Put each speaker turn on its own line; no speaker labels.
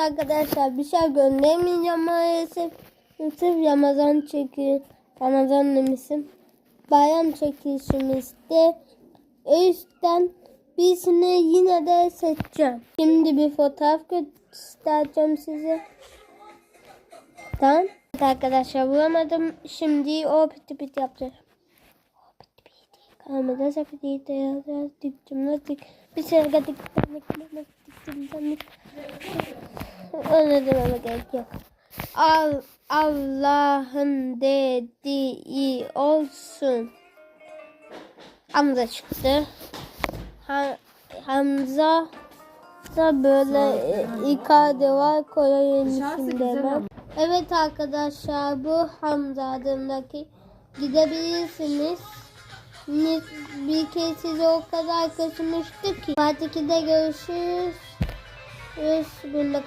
arkadaşlar bir şey göndermeyeceğim maalesef. Sırf Ramazan çeki Ramazan demişim. Bayram çekilişimizde. O yüzden birisini yine de seçeceğim. Şimdi bir fotoğraf göstereceğim size. Tamam. Evet arkadaşlar vuramadım. Şimdi o piti piti piti. Kalmadı sepeti de yazacağız. Diktim dik. Bir şey diktim diktim diktim dik. Öyle dememe gerek yok. Al, Allah'ın dediği olsun. Hamza çıktı. Ha, Hamza da böyle ikade var koyayım şimdi hemen. Evet arkadaşlar bu Hamza adındaki gidebilirsiniz. Ni- Bir kez size o kadar kaçmıştı ki. Part 2'de görüşürüz. Bunda